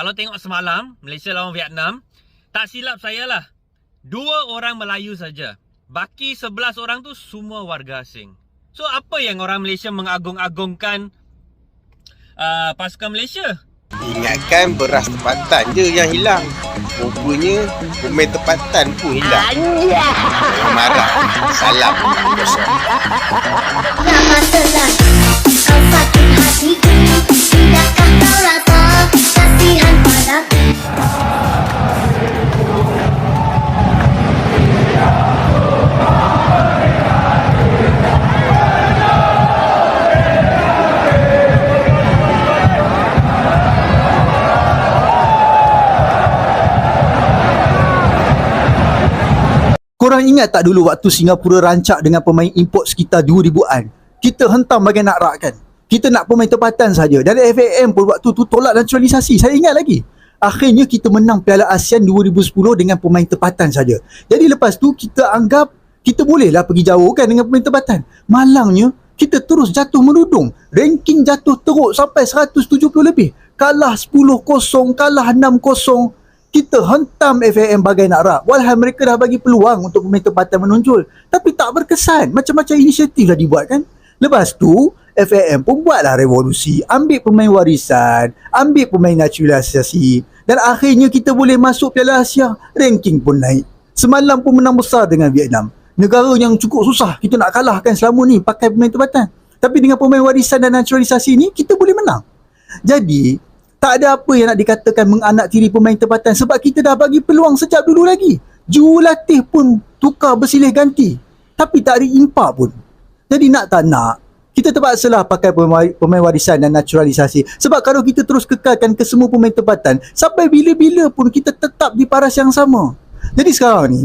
Kalau tengok semalam, Malaysia lawan Vietnam, tak silap saya lah. Dua orang Melayu saja. Baki sebelas orang tu semua warga asing. So apa yang orang Malaysia mengagung-agungkan uh, pasukan Malaysia? Ingatkan beras tempatan je yang hilang. Rupanya pemain tempatan pun hilang. Jangan marah. Salam. Kosong. Tak masalah Kau sakit Korang ingat tak dulu waktu Singapura rancak dengan pemain import sekitar 2000-an? Kita hentam bagai nak rak kan? Kita nak pemain tempatan saja. Dan FAM pun waktu tu tolak naturalisasi. Saya ingat lagi. Akhirnya kita menang Piala ASEAN 2010 dengan pemain tempatan saja. Jadi lepas tu kita anggap kita bolehlah pergi jauh kan dengan pemain tempatan. Malangnya kita terus jatuh menudung. Ranking jatuh teruk sampai 170 lebih. Kalah 10-0, kalah 6-0 kita hentam FAM bagai nak rak. Walhal mereka dah bagi peluang untuk pemain tempatan menonjol. Tapi tak berkesan. Macam-macam inisiatif dah dibuat kan. Lepas tu, FAM pun buatlah revolusi. Ambil pemain warisan. Ambil pemain naturalisasi. Dan akhirnya kita boleh masuk Piala Asia. Ranking pun naik. Semalam pun menang besar dengan Vietnam. Negara yang cukup susah kita nak kalahkan selama ni pakai pemain tempatan. Tapi dengan pemain warisan dan naturalisasi ni, kita boleh menang. Jadi, tak ada apa yang nak dikatakan menganaktiri pemain tempatan sebab kita dah bagi peluang sejak dulu lagi. Jurulatih pun tukar bersilih ganti. Tapi tak ada impak pun. Jadi nak tak nak, kita terpaksalah pakai pemain, warisan dan naturalisasi. Sebab kalau kita terus kekalkan ke semua pemain tempatan, sampai bila-bila pun kita tetap di paras yang sama. Jadi sekarang ni,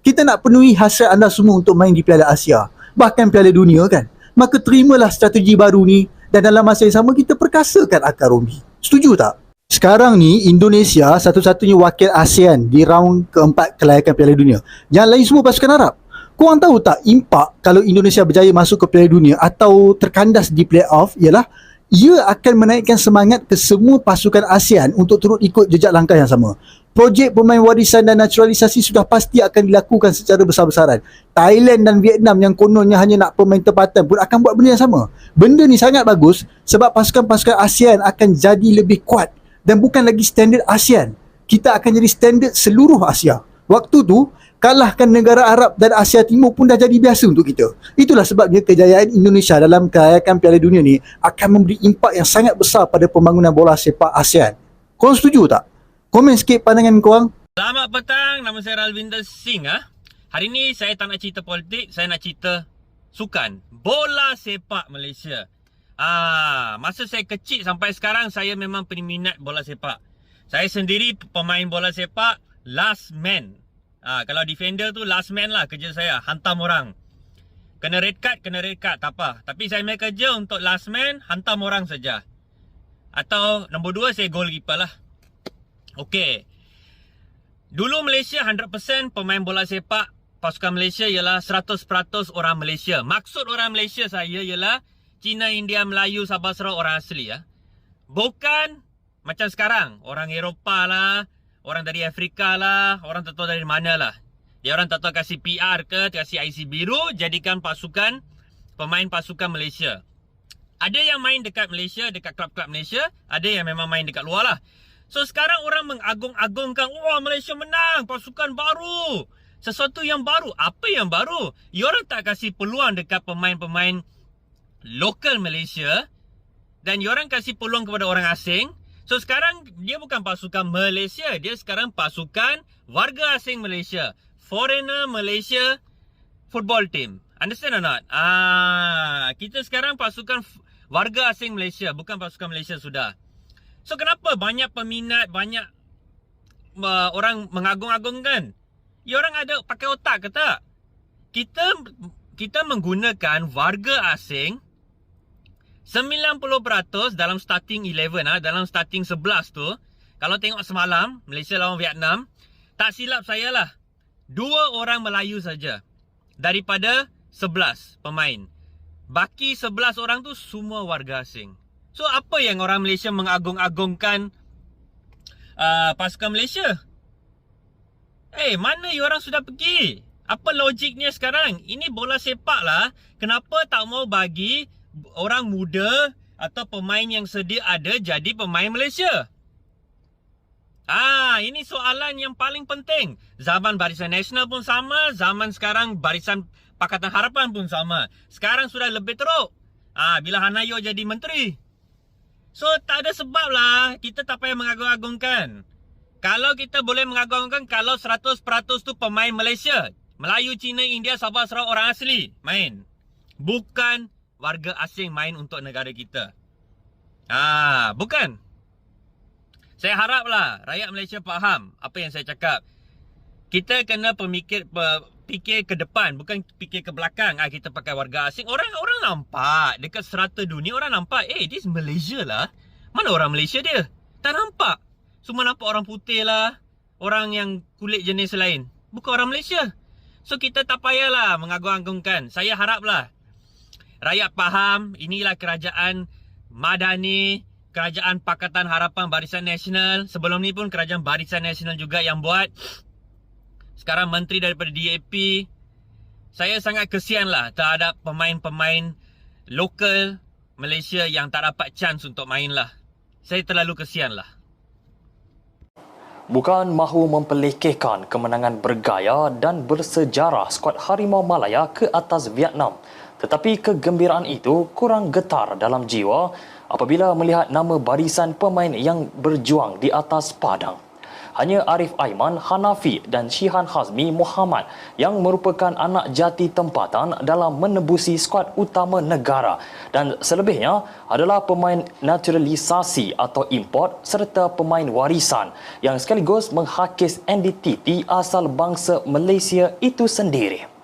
kita nak penuhi hasrat anda semua untuk main di Piala Asia. Bahkan Piala Dunia kan. Maka terimalah strategi baru ni dan dalam masa yang sama kita perkasakan akar Rombi. Setuju tak? Sekarang ni Indonesia satu-satunya wakil ASEAN di round keempat kelayakan Piala Dunia. Yang lain semua pasukan Arab. Korang tahu tak impak kalau Indonesia berjaya masuk ke Piala Dunia atau terkandas di playoff ialah ia akan menaikkan semangat ke semua pasukan ASEAN untuk turut ikut jejak langkah yang sama. Projek pemain warisan dan naturalisasi sudah pasti akan dilakukan secara besar-besaran. Thailand dan Vietnam yang kononnya hanya nak pemain tempatan pun akan buat benda yang sama. Benda ni sangat bagus sebab pasukan-pasukan ASEAN akan jadi lebih kuat dan bukan lagi standard ASEAN. Kita akan jadi standard seluruh Asia. Waktu tu, kalahkan negara Arab dan Asia Timur pun dah jadi biasa untuk kita. Itulah sebabnya kejayaan Indonesia dalam kelayakan Piala Dunia ni akan memberi impak yang sangat besar pada pembangunan bola sepak ASEAN. Korang setuju tak? Komen sikit pandangan korang. Selamat petang, nama saya Ralvinder Singh ah. Hari ni saya tak nak cerita politik, saya nak cerita sukan. Bola sepak Malaysia. Ah, masa saya kecil sampai sekarang saya memang peminat bola sepak. Saya sendiri pemain bola sepak last man. Ah, kalau defender tu last man lah kerja saya, hantam orang. Kena red card, kena red card, tak apa. Tapi saya main kerja untuk last man, hantam orang saja. Atau nombor dua saya goalkeeper lah. Okey. Dulu Malaysia 100% pemain bola sepak pasukan Malaysia ialah 100% orang Malaysia. Maksud orang Malaysia saya ialah Cina, India, Melayu, Sabah, Sarawak orang asli ya. Bukan macam sekarang, orang Eropah lah, orang dari Afrika lah, orang tak tahu dari mana lah. Dia orang tak tahu kasih PR ke, kasih IC biru, jadikan pasukan pemain pasukan Malaysia. Ada yang main dekat Malaysia, dekat klub-klub Malaysia, ada yang memang main dekat luar lah. So sekarang orang mengagung-agungkan Wah Malaysia menang Pasukan baru Sesuatu yang baru Apa yang baru? Diorang tak kasih peluang dekat pemain-pemain Lokal Malaysia Dan diorang kasih peluang kepada orang asing So sekarang dia bukan pasukan Malaysia Dia sekarang pasukan warga asing Malaysia Foreigner Malaysia Football team Understand or not? Ah, kita sekarang pasukan warga asing Malaysia Bukan pasukan Malaysia sudah So kenapa banyak peminat, banyak uh, orang mengagung-agungkan? Ya orang ada pakai otak ke tak? Kita kita menggunakan warga asing 90% dalam starting 11 ah, dalam starting 11 tu, kalau tengok semalam Malaysia lawan Vietnam, tak silap saya lah. Dua orang Melayu saja daripada 11 pemain. Baki 11 orang tu semua warga asing. So apa yang orang Malaysia mengagung-agungkan uh, pasukan Malaysia. Eh, hey, mana you orang sudah pergi? Apa logiknya sekarang? Ini bola sepak lah. Kenapa tak mau bagi orang muda atau pemain yang sedia ada jadi pemain Malaysia? Ah, ini soalan yang paling penting. Zaman Barisan Nasional pun sama, zaman sekarang Barisan Pakatan Harapan pun sama. Sekarang sudah lebih teruk. Ah, bila Hanayo jadi menteri. So, tak ada sebab lah kita tak payah mengagung-agungkan. Kalau kita boleh mengagung-agungkan kalau 100% tu pemain Malaysia. Melayu, Cina, India, Sabah, Sarawak orang asli main. Bukan warga asing main untuk negara kita. Ah, bukan. Saya haraplah rakyat Malaysia faham apa yang saya cakap. Kita kena pemikir pe, fikir ke depan bukan fikir ke belakang. Ah kita pakai warga asing. Orang orang nampak dekat serata dunia orang nampak, "Eh, this Malaysia lah." Mana orang Malaysia dia? Tak nampak. Semua nampak orang putih lah. Orang yang kulit jenis lain. Bukan orang Malaysia. So kita tak payahlah mengagung-agungkan. Saya haraplah rakyat faham inilah kerajaan madani Kerajaan Pakatan Harapan Barisan Nasional. Sebelum ni pun Kerajaan Barisan Nasional juga yang buat. Sekarang Menteri daripada DAP Saya sangat kesian lah Terhadap pemain-pemain Lokal Malaysia yang tak dapat chance untuk main lah Saya terlalu kesian lah Bukan mahu mempelekehkan kemenangan bergaya dan bersejarah skuad Harimau Malaya ke atas Vietnam. Tetapi kegembiraan itu kurang getar dalam jiwa apabila melihat nama barisan pemain yang berjuang di atas padang. Hanya Arif Aiman, Hanafi dan Shihan Hazmi Muhammad yang merupakan anak jati tempatan dalam menebusi skuad utama negara dan selebihnya adalah pemain naturalisasi atau import serta pemain warisan yang sekaligus menghakis identiti asal bangsa Malaysia itu sendiri.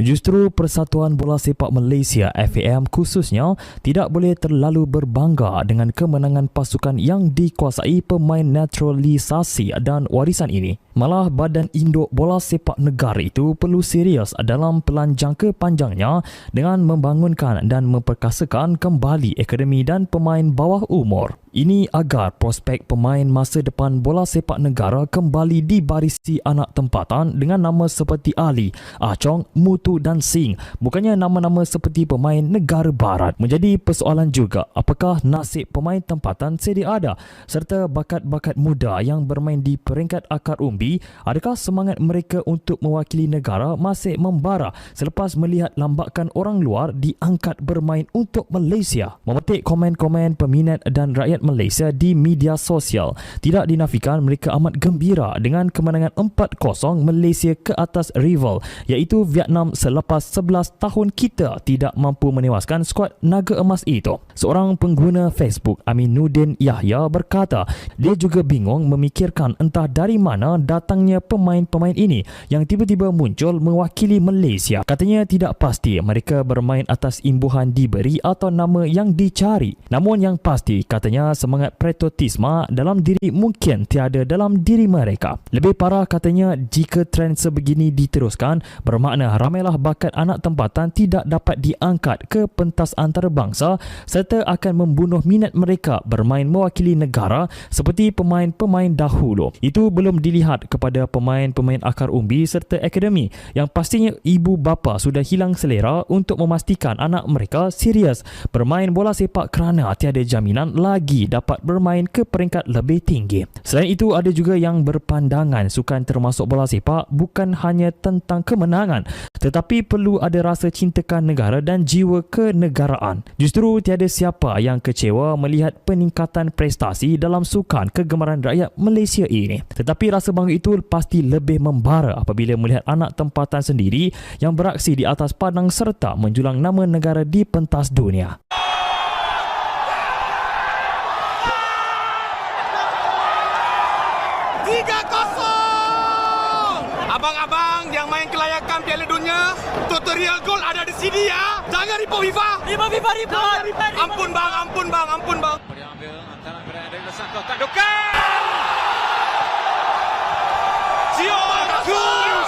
Justru Persatuan Bola Sepak Malaysia FAM khususnya tidak boleh terlalu berbangga dengan kemenangan pasukan yang dikuasai pemain naturalisasi dan warisan ini. Malah Badan Induk Bola Sepak Negara itu perlu serius dalam pelan jangka panjangnya dengan membangunkan dan memperkasakan kembali akademi dan pemain bawah umur. Ini agar prospek pemain masa depan bola sepak negara kembali dibarisi anak tempatan dengan nama seperti Ali, Ah Chong, Mutu dan Singh. Bukannya nama-nama seperti pemain negara barat. Menjadi persoalan juga apakah nasib pemain tempatan sedia ada serta bakat-bakat muda yang bermain di peringkat akar umbi adakah semangat mereka untuk mewakili negara masih membara selepas melihat lambakan orang luar diangkat bermain untuk Malaysia. Memetik komen-komen peminat dan rakyat Malaysia di media sosial. Tidak dinafikan mereka amat gembira dengan kemenangan 4-0 Malaysia ke atas rival iaitu Vietnam selepas 11 tahun kita tidak mampu menewaskan skuad naga emas itu. Seorang pengguna Facebook Aminuddin Yahya berkata dia juga bingung memikirkan entah dari mana datangnya pemain-pemain ini yang tiba-tiba muncul mewakili Malaysia. Katanya tidak pasti mereka bermain atas imbuhan diberi atau nama yang dicari. Namun yang pasti katanya semangat patriotisme dalam diri mungkin tiada dalam diri mereka. Lebih parah katanya jika trend sebegini diteruskan bermakna ramailah bakat anak tempatan tidak dapat diangkat ke pentas antarabangsa serta akan membunuh minat mereka bermain mewakili negara seperti pemain-pemain dahulu. Itu belum dilihat kepada pemain-pemain akar umbi serta akademi yang pastinya ibu bapa sudah hilang selera untuk memastikan anak mereka serius bermain bola sepak kerana tiada jaminan lagi dapat bermain ke peringkat lebih tinggi. Selain itu ada juga yang berpandangan sukan termasuk bola sepak bukan hanya tentang kemenangan tetapi perlu ada rasa cintakan negara dan jiwa kenegaraan. Justru tiada siapa yang kecewa melihat peningkatan prestasi dalam sukan kegemaran rakyat Malaysia ini. Tetapi rasa bangga itu pasti lebih membara apabila melihat anak tempatan sendiri yang beraksi di atas padang serta menjulang nama negara di pentas dunia. Main kelayakan Piala Dunia, tutorial gol ada di sini ya. Jangan ribu FIFA. Ribu FIFA, ribu. Ampun bang, ampun bang, ampun bang. Dia ambil antara berada di belakang kotak. Dukan! Sio bagus.